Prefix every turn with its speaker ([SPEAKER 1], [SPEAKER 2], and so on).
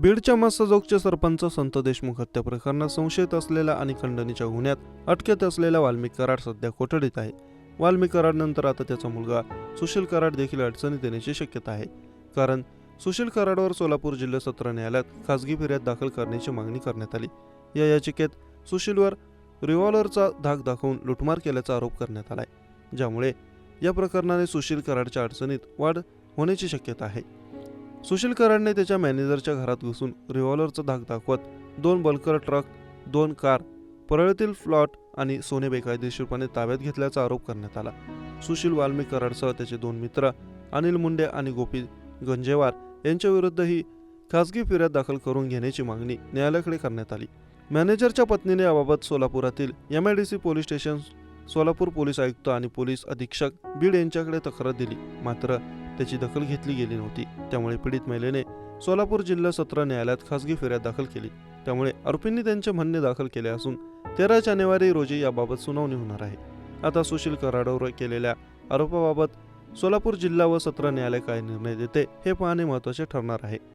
[SPEAKER 1] बीडच्या मस्सजोगचे सरपंच संत देशमुख हत्या प्रकरणात संशयित असलेल्या आणि खंडणीच्या गुन्ह्यात अटकेत असलेला वाल्मिक कराड सध्या कोठडीत आहे. वाल्मिक कराडनंतर आता त्याचा मुलगा सुशील कराड देखील अडचणीत येण्याची शक्यता आहे. कारण सुशील कराडवर सोलापूर जिल्हा सत्र न्यायालयात खासगी फिर्याद दाखल करण्याची मागणी करण्यात आली. या याचिकेत सुशीलवर रिव्हॉल्वरचा धाक दाखवून लुटमार केल्याचा आरोप करण्यात आलाय. ज्यामुळे या प्रकरणाने सुशील कराडच्या अडचणीत वाढ होण्याची शक्यता आहे. सुशील कराडने त्याच्या मॅनेजरच्या घरात घुसून रिव्हॉल्वरचा धाक दाखवत दोन बल्कर ट्रक दोन कार परळीतील फ्लॉट आणि सोने बेकायदेशीरपणे ताब्यात घेतल्याचा आरोप करण्यात आला. सुशील वाल्मी कराडसह त्याचे दोन मित्र अनिल मुंडे आणि गोपी गंजेवार यांच्याविरुद्धही खासगी फिर्याद दाखल करून घेण्याची मागणी न्यायालयाकडे करण्यात आली. मॅनेजरच्या पत्नीने याबाबत सोलापुरातील M I D C police station Solapur police आयुक्त आणि पोलीस अधीक्षक बीड यांच्याकडे तक्रार दिली. मात्र त्याची दखल घेतली गेली नव्हती. त्यामुळे पीडित महिलेने सोलापूर जिल्हा सत्र न्यायालयात खासगी फेऱ्यात दाखल केली. त्यामुळे आरोपींनी त्यांचे म्हणणे दाखल केले असून तेरा जानेवारी रोजी याबाबत सुनावणी होणार आहे. आता सुशील कराडवर केलेल्या आरोपाबाबत सोलापूर जिल्हा व सत्र न्यायालय काय निर्णय देते हे पाहणे महत्त्वाचे ठरणार आहे.